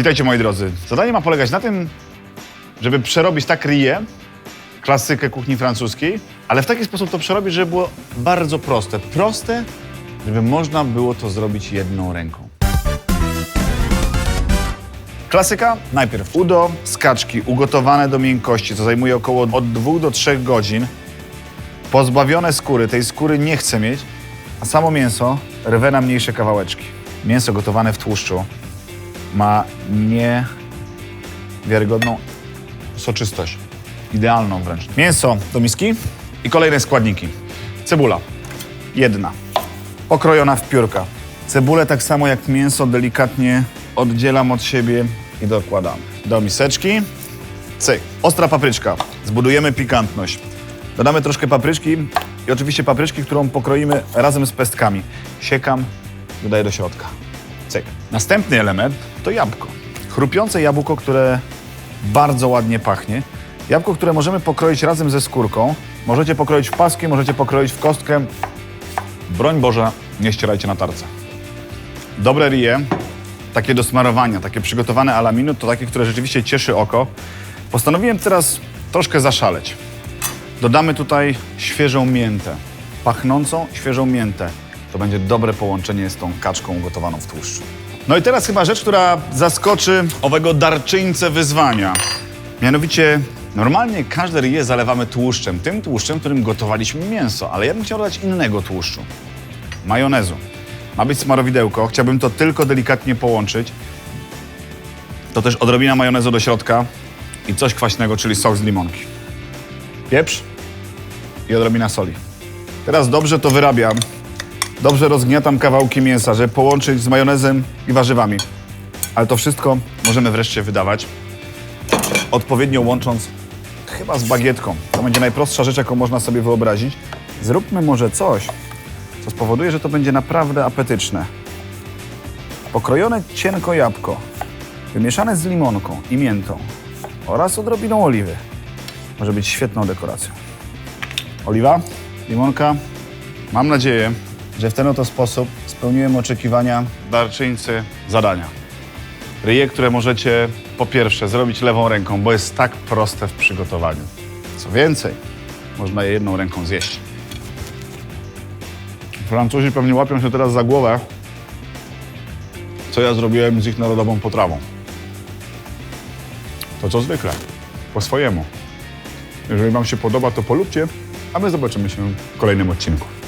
Witajcie moi drodzy. Zadanie ma polegać na tym, żeby przerobić tak rie, klasykę kuchni francuskiej, ale w taki sposób to przerobić, żeby było bardzo proste. Proste, żeby można było to zrobić jedną ręką. Klasyka? Najpierw udo z kaczki ugotowane do miękkości, co zajmuje około od 2 do 3 godzin. Pozbawione skóry, tej skóry nie chcę mieć, a samo mięso rwę na mniejsze kawałeczki. Mięso gotowane w tłuszczu ma niewiarygodną soczystość. Idealną wręcz. Mięso do miski i kolejne składniki. Cebula. Jedna. Pokrojona w piórka. Cebulę tak samo jak mięso delikatnie oddzielam od siebie i dokładam. Do miseczki. Cyk. Ostra papryczka. Zbudujemy pikantność. Dodamy troszkę papryczki i oczywiście papryczki, którą pokroimy razem z pestkami. Siekam, dodaję do środka. Cyk. Następny element to jabłko. Chrupiące jabłko, które bardzo ładnie pachnie. Jabłko, które możemy pokroić razem ze skórką. Możecie pokroić w paski, możecie pokroić w kostkę. Broń Boże, nie ścierajcie na tarce. Dobre rie, takie do smarowania, takie przygotowane a la minut, to takie, które rzeczywiście cieszy oko. Postanowiłem teraz troszkę zaszaleć. Dodamy tutaj świeżą miętę, pachnącą świeżą miętę. To będzie dobre połączenie z tą kaczką ugotowaną w tłuszczu. No i teraz chyba rzecz, która zaskoczy owego darczyńcę wyzwania. Mianowicie, normalnie każde ryje zalewamy tłuszczem, tym tłuszczem, którym gotowaliśmy mięso, ale ja bym chciał dodać innego tłuszczu, majonezu. Ma być smarowidełko, chciałbym to tylko delikatnie połączyć. To też odrobina majonezu do środka i coś kwaśnego, czyli sok z limonki. Pieprz i odrobina soli. Teraz dobrze to wyrabiam. Dobrze rozgniatam kawałki mięsa, żeby połączyć z majonezem i warzywami. Ale to wszystko możemy wreszcie wydawać, odpowiednio łącząc chyba z bagietką. To będzie najprostsza rzecz, jaką można sobie wyobrazić. Zróbmy może coś, co spowoduje, że to będzie naprawdę apetyczne. Pokrojone cienko jabłko, wymieszane z limonką i miętą oraz odrobiną oliwy. Może być świetną dekoracją. Oliwa, limonka. Mam nadzieję, że w ten oto sposób spełniłem oczekiwania darczyńcy zadania. Ryje, które możecie po pierwsze zrobić lewą ręką, bo jest tak proste w przygotowaniu. Co więcej, można je jedną ręką zjeść. Francuzi pewnie łapią się teraz za głowę, co ja zrobiłem z ich narodową potrawą. To co zwykle, po swojemu. Jeżeli Wam się podoba, to polubcie, a my zobaczymy się w kolejnym odcinku.